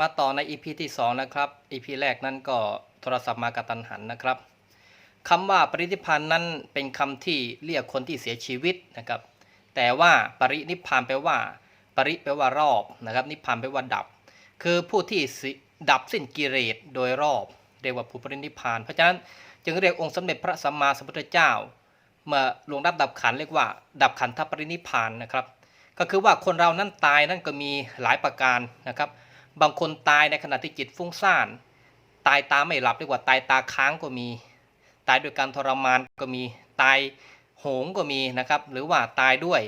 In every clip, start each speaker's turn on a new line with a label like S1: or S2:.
S1: มาต่อใน EP ที่ 2 นะครับ EP แรกนั้นก็โทรศัพท์มากระตันหันนะครับคำว่าปรินิพานนั้นเป็นคำที่เรียกคนที่เสียชีวิตนะครับ แต่ว่าปรินิพานแปลว่า ปริแปลว่ารอบนะครับ นิพานแปลว่าดับ คือผู้ที่ดับสิ้นกิเลสโดยรอบเรียกว่าผู้ปรินิพาน เพราะฉะนั้นจึงเรียกองค์สมเด็จพระสัมมาสัมพุทธเจ้าเมื่อลวงดับดับขันเรียกว่า ดับขันธปรินิพพานนะครับ ก็คือว่าคนเรานั้นตายนั่นก็มีหลายประการนะครับ บางคนตายในขณะที่จิตฟุ้งซ่าน ตายตาไม่หลับเรียกว่าตายตาค้างก็มี ตายด้วยการทรมานก็มี ตายโหงก็มีนะครับ หรือว่าตายด้วย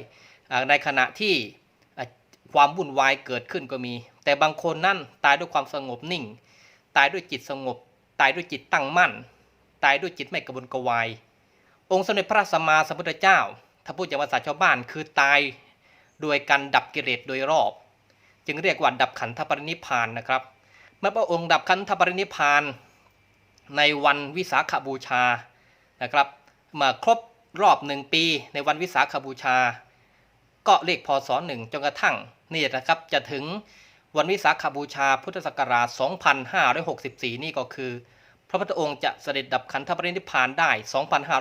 S1: ในขณะที่ความวุ่นวายเกิดขึ้นก็มี แต่บางคนนั่นตายด้วยความสงบนิ่ง ตายด้วยจิตสงบ ตายด้วยจิตตั้งมั่น ตายด้วยจิตไม่กระวนกระวาย องค์สมเด็จพระสัมมาสัมพุทธเจ้า ถ้าพูดจากภาษาชาวบ้านคือตายโดยการดับกิเลสโดยรอบ จึงเรียกว่าดับขันธปรินิพานนะครับ เมื่อพระองค์ดับขันธปรินิพาน ในวันวิสาขบูชานะครับมาครบรอบหนึ่งปีในวันวิสาขบูชา ก็เลขพศหนึ่งจนกระทั่งนี่นะครับจะถึงวันวิสาขบูชาพุทธศักราช 2564 นี่ก็คือ พระพุทธองค์จะเสด็จดับขันธปรินิพานได้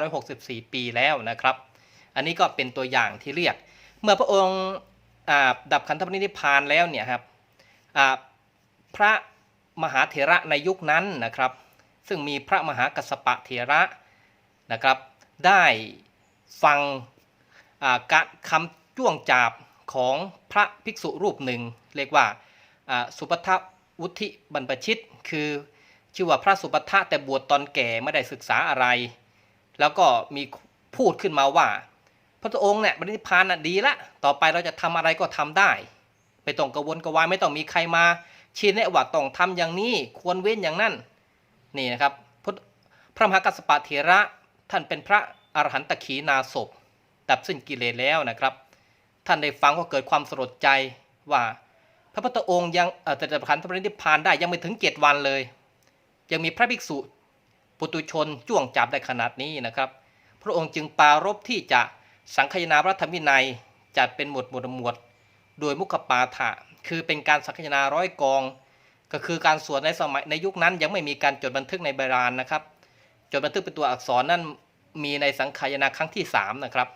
S1: 2564 ปีแล้วนะครับ อันนี้ก็เป็นตัวอย่างที่เรียก เมื่อพระองค์ ดับขันธปรินิพานแล้วเนี่ยครับพระมหาเถระในยุคนั้นนะครับ ซึ่งมีพระมหากัสปะเถระนะครับ ได้ฟังอ่ากะคำจ้วงจาบของพระภิกษุรูปหนึ่ง เรียกว่าสุปทวุฒิบรรพชิต คือชื่อว่าพระสุปทะแต่บวชตอนแก่ไม่ได้ศึกษาอะไร แล้วก็มีพูดขึ้นมาว่า พระองค์เนี่ยบรินิพานน่ะดีละต่อไปเราจะทำอะไรก็ทำได้ไม่ต้องกระวนกระวายไม่ต้องมีใครมาชี้แนะว่าต้องทำอย่างนี้ควรเว้นอย่างนั้นนี่นะครับพระพระมหากัสสปะเถระท่านเป็นพระอรหันตขีนาศพดับสิ้นกิเลสแล้วนะครับ ท่านได้ฟังก็เกิดความสลดใจว่าพระพุทธองค์ยังเอ่อแต่ดับขันธปรินิพพานได้ยังไม่ถึงเจ็ดวันเลย ยังมีพระภิกษุปุตุชนจ้วงจับได้ขนาดนี้นะครับ พระองค์จึงปารภที่จะ สังคายนาพระธรรมวินัยจัดเป็นหมวดหมวดหมวด โดยมุขปาฐะคือเป็นการสังคายนาร้อยกอง ก็คือการสวดในสมัยในยุคนั้นยังไม่มีการจดบันทึกในโบราณนะครับ จดบันทึกเป็นตัวอักษรนั่นมีในสังคายนาครั้งที่ 3 นะครับ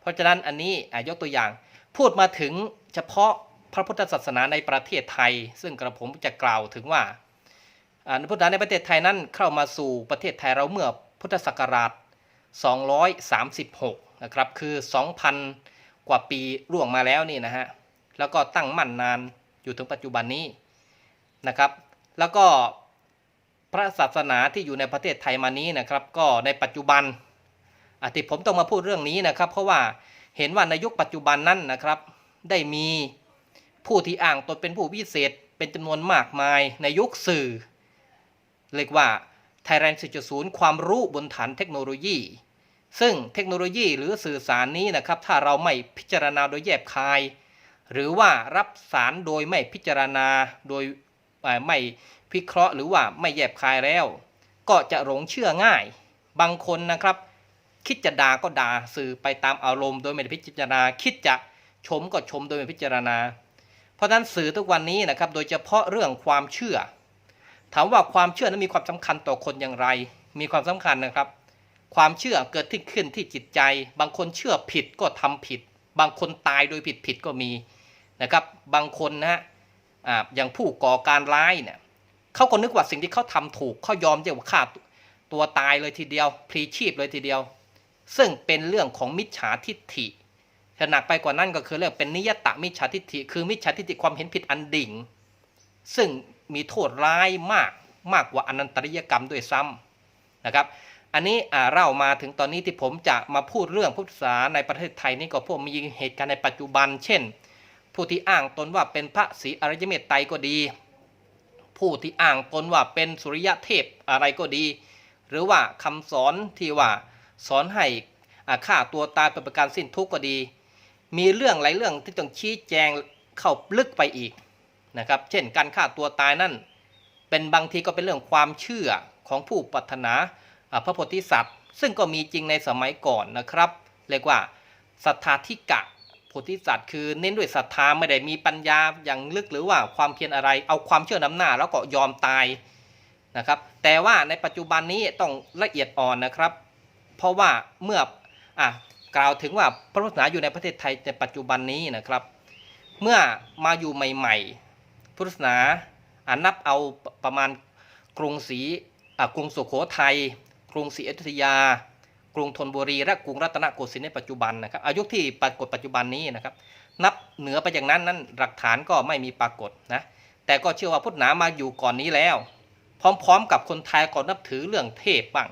S1: เพราะฉะนั้นอันนี้ยกตัวอย่าง พูดมาถึงเฉพาะพระพุทธศาสนาในประเทศไทย ซึ่งกระผมจะกล่าวถึงว่าอ่าพุทธศาสนาในประเทศไทยนั้นเข้ามาสู่ประเทศไทยเราเมื่อพุทธศักราช 236 นะครับคือ 2,000 กว่าปีล่วงมาแล้วนี่นะฮะแล้วก็ตั้งมั่นนานอยู่ถึงปัจจุบันนี้นะครับ แล้วก็พระศาสนาที่อยู่ในประเทศไทยมานี้นะครับ ก็ในปัจจุบันอาที่ผมต้องมาพูดเรื่องนี้นะครับ เพราะว่าเห็นว่าในยุคปัจจุบันนั้นนะครับ ได้มีผู้ที่อ้างตนเป็นผู้วิเศษ เป็นจำนวนมากมายในยุคสื่อ เรียกว่า Thailand 4.0 ความรู้บนฐานเทคโนโลยี ซึ่งเทคโนโลยีหรือสื่อสารนี้นะครับ ถ้าเราไม่พิจารณาโดยแยบคาย หรือว่ารับสารโดยไม่พิจารณาโดยไม่พิเคราะห์ หรือว่าไม่แยบคายแล้ว ก็จะหลงเชื่อง่าย บางคนนะครับ คิดจะด่าก็ด่าสื่อไปตามอารมณ์ โดยไม่ได้พิจารณา คิดจะชมก็ชมโดยไม่พิจารณา เพราะฉะนั้นสื่อทุกวันนี้นะครับ โดยเฉพาะเรื่องความเชื่อ ถามว่าความเชื่อนั้นมีความสำคัญต่อคนอย่างไร มีความสำคัญนะครับ ความเชื่อเกิดที่ขึ้นที่จิตใจ บางคนเชื่อผิดก็ทำผิด บางคนตายโดยผิดผิดก็มีนะครับ บางคนนะฮะอย่างผู้ก่อการร้ายเนี่ยเขาก็นึกว่าสิ่งที่เขาทำถูกเขายอมจะฆ่าตัวตายเลยทีเดียว พลีชีพเลยทีเดียว ซึ่งเป็นเรื่องของมิจฉาทิฏฐิถ้าหนักไปกว่านั้นก็คือเรื่องเป็นนิยตะมิจฉาทิฏฐิคือมิจฉาทิฏฐิความเห็นผิดอันดิ่ง ซึ่งมีโทษร้ายมากมากกว่าอนันตริยกรรมด้วยซ้ำนะครับ อันนี้เล่ามาถึงตอนนี้ที่ผมจะมาพูดเรื่องพุทธศาสนาในประเทศไทยนี่ก็พวกมีเหตุการณ์ในปัจจุบัน เช่น ผู้ที่อ้างตนว่าเป็นพระศรีอริยเมตไตรก็ดี ผู้ที่อ้างตนว่าเป็นสุริยะเทพอะไรก็ดี หรือว่าคำสอนที่ว่าสอนให้ฆ่าตัวตายเป็นประการสิ้นทุกข์ก็ดี มีเรื่องหลายเรื่องที่ต้องชี้แจงเข้าลึกไปอีกนะครับ เช่น การฆ่าตัวตายนั่น เป็นบางทีก็เป็นเรื่องความเชื่อของผู้ปรารถนา พระโพธิสัตว์ ซึ่งก็มีจริงในสมัยก่อนนะครับเรียกว่าสัทธาธิกะโพธิสัตว์คือเน้นด้วยศรัทธาไม่ได้มีปัญญาอย่างลึกหรือว่าความเพียรอะไร เอาความเชื่อนำหน้าแล้วก็ยอมตายนะครับ แต่ว่าในปัจจุบันนี้ต้องละเอียดอ่อนนะครับ เพราะว่าเมื่ออะกล่าวถึงว่าพระพุทธศาสนาอยู่ในประเทศไทยในปัจจุบันนี้นะครับ เมื่อมาอยู่ใหม่ๆ พุทธศาสนาอะนับเอาประมาณกรุงศรีกรุงสุโขทัย กรุงศรีอยุธยา กรุงธนบุรี และกรุงรัตนโกสินทร์ในปัจจุบันนะครับอายุที่ปรากฏปัจจุบันนี้นะครับ นับเหนือไปจากนั้นนั้นหลักฐานก็ไม่มีปรากฏนะแต่ก็เชื่อว่าพุทธนามาอยู่ก่อนนี้แล้ว พร้อมๆ กับคนไทยก็นับถือเรื่องเทพบ้าง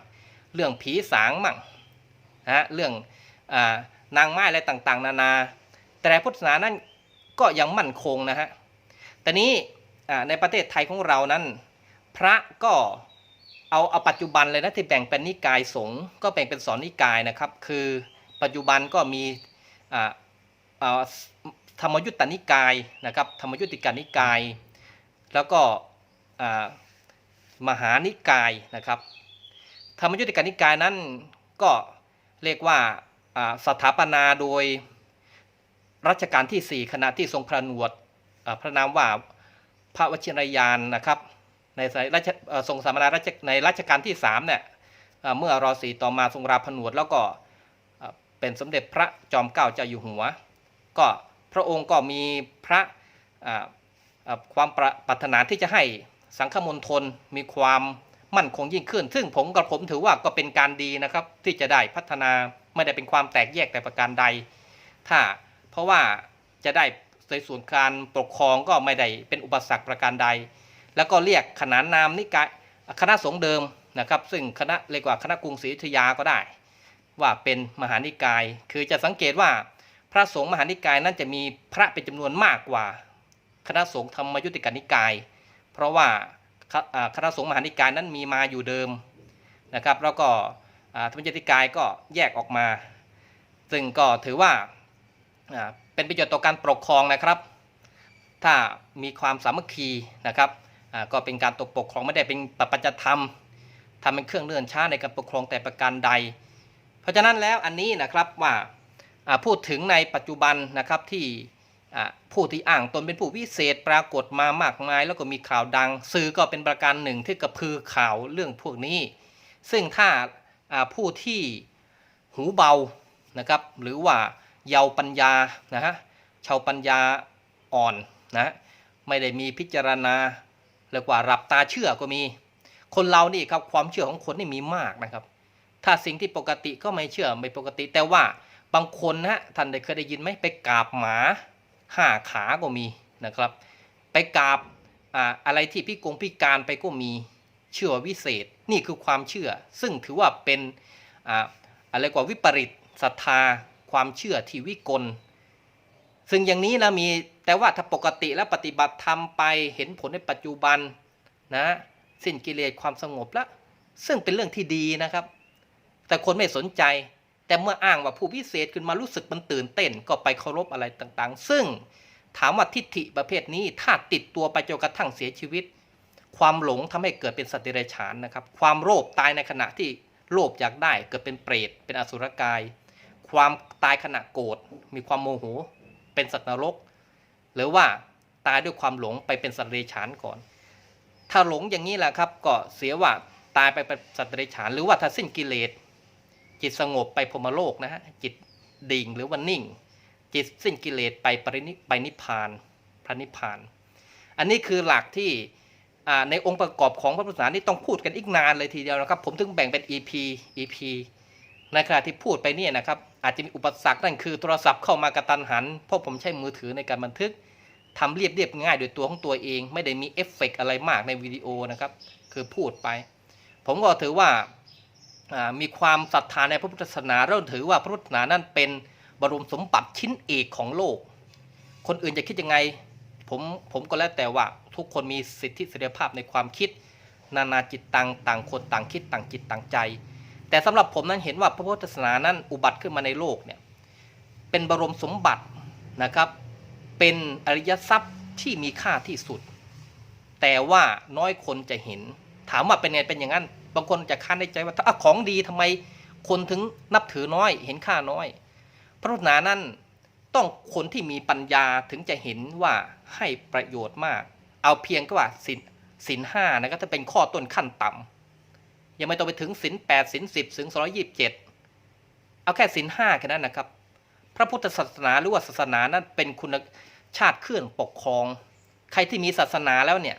S1: เรื่องผีสางบ้างนะเรื่องอานางไม้อะไรต่างๆ นานา แต่พุทธศาสนานั้นก็ยังมั่นคงนะฮะแต่นี้ในประเทศไทยของเรานั้น พระก็ เอาเอาปัจจุบันเลยนะที่แบ่งเป็นนิกายสงฆ์ก็แบ่งเป็นสอนนิกายนะครับ คือปัจจุบันก็มีธรรมยุตตนิกายนะครับธรรมยุติกานิกาย แล้วก็มหานิกายนะครับ ธรรมยุติกานิกายนั้นก็เรียกว่าสถาปนาโดยรัชกาลที่ 4 ขณะที่ทรงพระนวดพระนามว่าพระวชิรยานนะครับ ในสมัยรัชเอ่อทรงสามนารัชในรัชกาลที่3เนี่ยเมื่อรอสีต่อมาทรงราผนวดแล้วก็เป็นสมเด็จพระจอมเกล้าเจ้าอยู่หัว ก็พระองค์ก็มีพระความปรปรารถนาที่จะให้สังฆมณฑลมีความมั่นคงยิ่งขึ้น ซึ่งผมกับผมถือว่าก็เป็นการดีนะครับที่จะได้พัฒนาไม่ได้เป็นความแตกแยกแต่ประการใด ถ้าเพราะว่าจะได้ในส่วนการปกครองก็ไม่ได้เป็นอุปสรรคประการใด แล้วก็เรียกขนานนามนิกายคณะสงฆ์เดิมนะครับ ซึ่งคณะเรียกว่าคณะกรุงศรีอยุธยาก็ได้ ว่าเป็นมหานิกาย คือจะสังเกตว่าพระสงฆ์มหานิกายนั้นจะมีพระเป็นจำนวนมากกว่า คณะสงฆ์ธรรมยุติกานิกาย เพราะว่าคณะสงฆ์มหานิกายนั้นมีมาอยู่เดิมนะครับแล้วก็ธรรมยุติกายก็แยกออกมา ซึ่งก็ถือว่าเป็นประโยชน์ต่อการปกครองนะครับ ถ้ามีความสามัคคีนะครับ ก็เป็นการตกปกครองไม่ได้เป็นปปัจจธรรมทำเป็นเครื่องเลื่อนช้าในการปกครองแต่ประการใด เพราะฉะนั้นแล้วอันนี้นะครับว่าพูดถึงในปัจจุบันนะครับที่ผู้ที่อ้างตนเป็นผู้วิเศษปรากฏมามากมาย แล้วก็มีข่าวดัง สื่อก็เป็นประการหนึ่งที่กระพือข่าวเรื่องพวกนี้ ซึ่งถ้าผู้ที่หูเบานะครับหรือว่าเยาวปัญญานะฮะชาวปัญญาอ่อนนะไม่ได้มีพิจารณา เรียกว่าหลับตาเชื่อก็มี คนเรานี่ครับความเชื่อของคนนี่มีมากนะครับ ถ้าสิ่งที่ปกติก็ไม่เชื่อไม่ปกติ แต่ว่าบางคนนะท่านได้เคยได้ยินไหมไปกราบหมาห้าขาก็มีนะครับ ไปกราบอาอะไรที่พิกงพิการไปก็มีเชื่อวิเศษนี่คือความเชื่อ ซึ่งถือว่าเป็นอ่าอะไรกว่าวิปริตศรัทธา ความเชื่อที่วิกล ซึ่งอย่างนี้นะมี แต่ว่าถ้าปกติแล้วปฏิบัติธรรมไปเห็นผลในปัจจุบันนะสิ้นกิเลสความสงบแล้ว ซึ่งเป็นเรื่องที่ดีนะครับ แต่คนไม่สนใจ แต่เมื่ออ้างว่าผู้พิเศษขึ้นมารู้สึกมันตื่นเต้น ก็ไปเคารพอะไรต่างๆ ซึ่งถามว่าทิฏฐิประเภทนี้ถ้าติดตัวไปจนกระทั่งเสียชีวิต ความหลงทำให้เกิดเป็นสัตว์เดรัจฉานนะครับ ความโลภตายในขณะที่โลภอยากได้เกิดเป็นเปรตเป็นอสุรกาย ความตายขณะโกรธมีความโมโหเป็นสัตว์นรก หรือว่าตายด้วยความหลงไปเป็นสัตว์เดรัจฉานก่อน ถ้าหลงอย่างนี้แหละครับก็เสียว่าตายไปเป็นสัตว์เดรัจฉานหรือว่าถ้าสิ้นกิเลสจิตสงบไปพรมโลกนะฮะจิตดิ่งหรือว่านิ่ง จิตสิ้นกิเลสไปปรินิไปนิพพานพระนิพพาน อันนี้คือหลักที่ในองค์ประกอบของพระพุทธศาสนานี่ต้องพูดกันอีกนานเลยทีเดียวนะครับ ผมถึงแบ่งเป็น EP EP ในขณะที่พูดไปเนี่ยนะครับ อาจจะมีอุปสรรคนั่นคือโทรศัพท์เข้ามากระตันหัน เพราะผมใช้มือถือในการบันทึกทำเรียบเรียบง่ายโดยตัวของตัวเอง ไม่ได้มีเอฟเฟกต์อะไรมากในวิดีโอนะครับ คือพูดไป ผมก็ถือว่าอ่ามีความศรัทธาในพระพุทธศาสนาเราถือว่าพระพุทธศาสนานั้นเป็นบรมสมบัติชิ้นเอกของโลก คนอื่นจะคิดยังไง ผมผมก็แล้วแต่ว่าทุกคนมีสิทธิเสรีภาพในความคิด นานาจิตตังต่างคนต่างคิดต่างจิตต่างใจ แต่สำหรับผมนั้นเห็นว่าพระพุทธศาสนานั้นอุบัติขึ้นมาในโลกเนี่ยเป็นบรมสมบัตินะครับเป็นอริยทรัพย์ที่มีค่าที่สุด แต่ว่าน้อยคนจะเห็น ถามว่าเป็นไงเป็นอย่างนั้น บางคนจะค้านในใจว่าถ้าอะของดีทำไมคนถึงนับถือน้อย เห็นค่าน้อย พระพุทธศาสนานั้นต้องคนที่มีปัญญาถึงจะเห็นว่าให้ประโยชน์มาก เอาเพียงก็ว่าสินสินห้านะครับถ้าเป็นข้อต้นขั้นต่ำ ยังไม่ต้องไปถึงสินแปดสินสิบสินสองร้อยี่สิบเจ็ดเอาแค่สินห้าแค่นั้นนะครับ พระพุทธศาสนาหรือว่าศาสนานั้นเป็นคุณชาติเครื่องปกครอง ใครที่มีศาสนาแล้วเนี่ย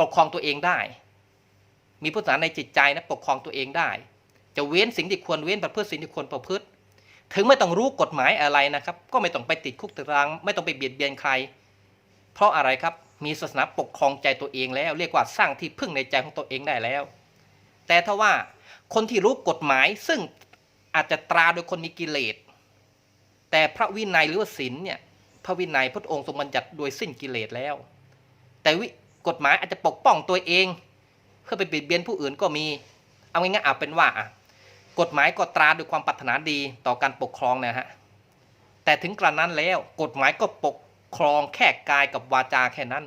S1: ปกครองตัวเองได้ มีพุทธศาสนาในจิตใจนะปกครองตัวเองได้ จะเว้นสิ่งที่ควรเว้นประพฤติสิ่งที่ควรประพฤติ ถึงไม่ต้องรู้กฎหมายอะไรนะครับ ก็ไม่ต้องไปติดคุกตาราง ไม่ต้องไปเบียดเบียนใคร เพราะอะไรครับมีศาสนาปกครองใจตัวเองแล้ว เรียกว่าสร้างที่พึ่งในใจของตัวเองได้แล้ว แต่ถ้าว่าคนที่รู้กฎหมายซึ่งอาจจะตราโดยคนมีกิเลส แต่พระวินัยหรือว่าศีลเนี่ยพระวินัยพระองค์ทรงบัญญัติโดยสิ้นกิเลสแล้ว แต่วิกฎหมายอาจจะปกป้องตัวเอง เพื่อไปเบียดเบียนผู้อื่นก็มี เอาง่ายๆเอาเป็นว่า กฎหมายก็ตราด้วยความปรารถนาดีต่อการปกครองนะฮะแต่ถึงกระนั้นแล้วกฎหมายก็ปกครองแค่กายกับวาจาแค่นั้น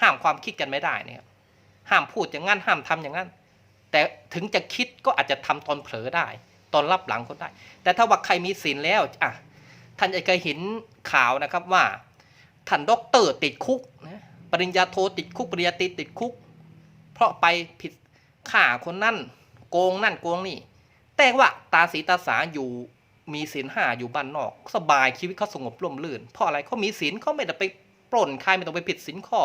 S1: ห้ามความคิดกันไม่ได้เนี่ยห้ามพูดอย่างนั้นห้ามทำอย่างนั้น แต่ถึงจะคิดก็อาจจะทำตอนเผลอได้ ตอนรับหลังก็ได้ แต่ถ้าว่าใครมีศีลแล้วอะท่านจะเคยเห็นข่าวนะครับว่าท่านด็อกเตอร์ติดคุกนะปริญญาโทติดคุกปริญญาตรีติดคุก เพราะไปผิดฆ่าคนนั่นโกงนั่นโกงนี่ แต่ว่าตาสีตาสาอยู่มีศีลห้าอยู่บ้านนอก สบายชีวิตเขาสงบร่มรื่น เพราะอะไรเขามีศีลเขาไม่ได้ไปปล้นใครไม่ต้องไปผิดศีลข้อ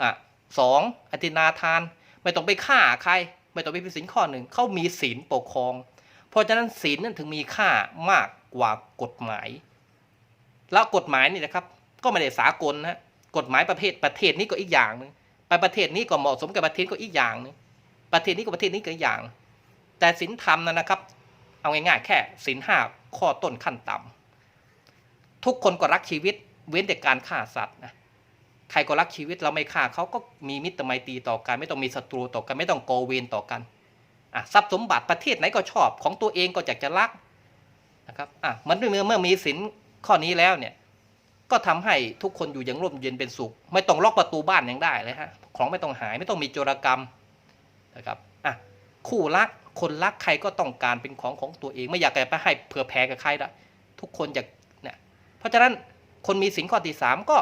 S1: อะสองอธินาทาน ไม่ต้องไปฆ่าใคร ไม่ต้องไปผิดศีลข้อหนึ่งเขามีศีลปกครอง เพราะฉะนั้นศีลนั่นถึงมีค่ามากกว่ากฎหมาย แล้วกฎหมายนี่นะครับ ก็ไม่ได้สากลนะกฎหมายประเภทประเทศนี้ก็อีกอย่างหนึงไปประเทศนี้ก็เหมาะสมกับประเทศก็อีกอย่างหนึงประเทศนี้กับประเทศนี้ก็อีกอย่าง แต่ศีลธรรมนะนะครับ เอาง่ายๆแค่ศีลห้าข้อต้นขั้นต่ำทุกคนก็รักชีวิตเว้นแต่การฆ่าสัตว์นะ ใครก็รักชีวิตเราไม่ฆ่าเขาก็มีมิตรไมตรีต่อกัน ไม่ต้องมีศัตรูต่อกัน ไม่ต้องโกเวนต่อกันอะทรัพย์สมบัติประเทศไหนก็ชอบของตัวเองก็อยากจะรักนะครับอะมันเมื่อเมื่อมีศีลข้อนี้แล้วเนี่ยก็ทำให้ทุกคนอยู่อย่างร่มเย็นเป็นสุข ไม่ต้องล็อกประตูบ้านยังได้เลยฮะของไม่ต้องหายไม่ต้องมีโจรกรรมนะครับอะคู่รักคนรักใครก็ต้องการเป็นของของตัวเอง ไม่อยากจะไปให้เผื่อแผ่กับใครละทุกคนอยากเนี่ยเพราะฉะนั้นคนมีสินข้อที่สามก็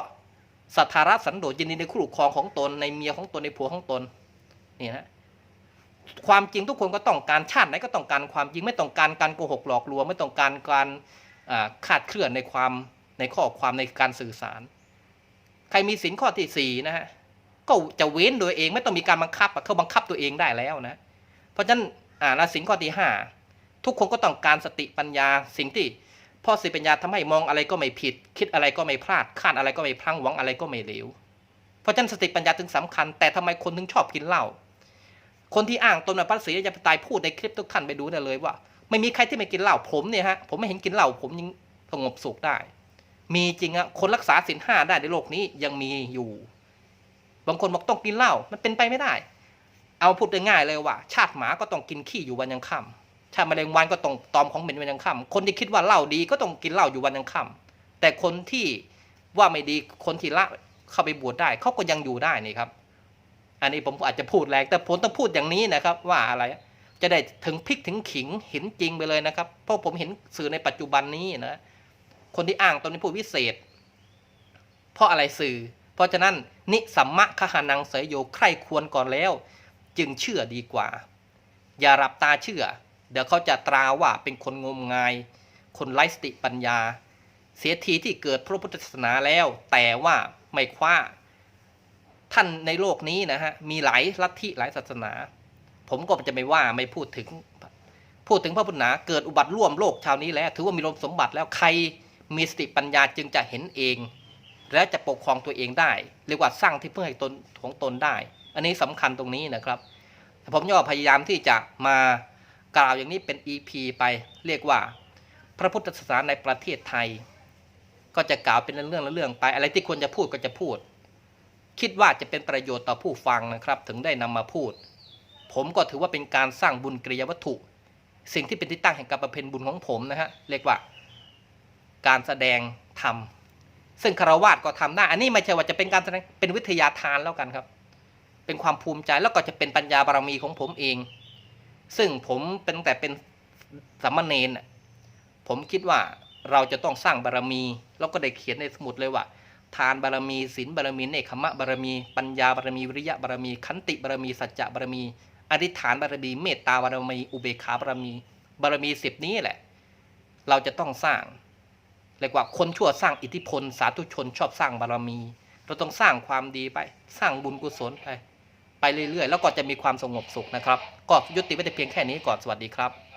S1: สัทธาระสันโดษยินดีในคู่ครองของตนในเมียของตนในผัวของตนนี่นะความจริงทุกคนก็ต้องการชาติไหนก็ต้องการความจริงไม่ต้องการการโกหกหลอกลวงไม่ต้องการการอ่าคาดเคลื่อนในความในข้อความในการสื่อสาร ใครมีสินข้อที่สี่นะฮะก็จะเว้นโดยเองไม่ต้องมีการบังคับเขาบังคับตัวเองได้แล้วนะ เพราะฉะนั้นอ่าสินข้อที่ห้าทุกคนก็ต้องการสติปัญญาสิ่งที่ พ่อสติปัญญาทำให้มองอะไรก็ไม่ผิด คิดอะไรก็ไม่พลาดคาดอะไรก็ไม่พลังหวังอะไรก็ไม่เหลว เพราะฉะนั้นสติปัญญาถึงสำคัญ แต่ทำไมคนถึงชอบกินเหล้าคนที่อ้างตนเป็นพระศรีอริยปไตยพูดในคลิปทุกท่านไปดูได้เลยว่า ไม่มีใครที่ไม่กินเหล้าผมเนี่ยฮะผมไม่เห็นกินเหล้าผมยังสงบสุขได้ มีจริงอะคนรักษาศีลห้าได้ในโลกนี้ยังมีอยู่ บางคนบอกต้องกินเหล้ามันเป็นไปไม่ได้ เอาพูดง่ายๆเลยว่า ชาติหมาก็ต้องกินขี้อยู่วันยังค่ำ ชาติแมลงวันก็ต้องตอมของเหม็นวันยังค่ำคนที่คิดว่าเหล้าดีก็ต้องกินเหล้าอยู่วันยังค่ำแต่คนที่ว่าไม่ดีคนที่ละเข้าไปบวชได้เขาก็ยังอยู่ได้นี่ครับ อันนี้ผมอาจจะพูดแรงแต่ผมต้องพูดอย่างนี้นะครับ ว่าอะไร จะได้ถึงพริกถึงขิงเห็นจริงไปเลยนะครับ เพราะผมเห็นสื่อในปัจจุบันนี้นะคนที่อ้างตนเป็นผู้วิเศษ เพราะอะไรสื่อ เพราะฉะนั้นนิสัมมะคหานังเสยโยใครควรก่อนแล้ว จึงเชื่อดีกว่า อย่ารับตาเชื่อ เดี๋ยวเขาจะตราว่าเป็นคนงมงาย คนไร้สติปัญญา เสียทีที่เกิดพระพุทธศาสนาแล้ว แต่ว่าไม่คว้า ท่านในโลกนี้นะฮะ มีหลายลัทธิหลายศาสนา ผมก็จะไม่ว่าไม่พูดถึง พูดถึงพระพุทธศาสนาเกิดอุบัติร่วมโลกชาวนี้แล้ว ถือว่ามีลมสมบัติแล้วใครมีสติปัญญาจึงจะเห็นเอง และจะปกครองตัวเองได้เรียกว่าสร้างที่เพึ่งให้ตนของตนได้ อันนี้สำคัญตรงนี้นะครับ ผมก็พยายามที่จะมา กล่าวอย่างนี้เป็น EP ไปเรียกว่า พระพุทธศาสนาในประเทศไทย ก็จะกล่าวเป็นเรื่องๆเรื่องไป อะไรที่ควรจะพูดก็จะพูด คิดว่าจะเป็นประโยชน์ต่อผู้ฟังนะครับ ถึงได้นำมาพูด ผมก็ถือว่าเป็นการสร้างบุญกริยาวัตถุ สิ่งที่เป็นที่ตั้งแห่งการประเพณบุญของผมนะฮะเรียกว่า การแสดงธรรมซึ่งคารวาสก็ทำได้ อันนี้ไม่ใช่ว่าจะเป็นการแสดงเป็นวิทยาทานแล้วกันครับ เป็นความภูมิใจแล้วก็จะเป็นปัญญาบารมีของผมเอง ซึ่งผมเป็นแต่เป็นสามเณรน่ะผมคิดว่าเราจะต้องสร้างบารมี แล้วก็ได้เขียนในสมุดเลยว่า ทานบารมีศีลบารมีเนคขมะบารมี ปัญญาบารมีวิริยะบารมีขันติบารมีสัจจะบารมี อธิษฐานบารมีเมตตาบารมีอุเบกขาบารมี บารมีสิบนี้แหละ เราจะต้องสร้างเรียกว่าคนชั่วสร้างอิทธิพล สาธุชนชอบสร้างบารมี เราต้องสร้างความดีไป สร้างบุญกุศลไป ไปเรื่อยๆ แล้วก็จะมีความสงบสุขนะครับ ก็ยุติไว้แต่เพียงแค่นี้ก่อนสวัสดีครับ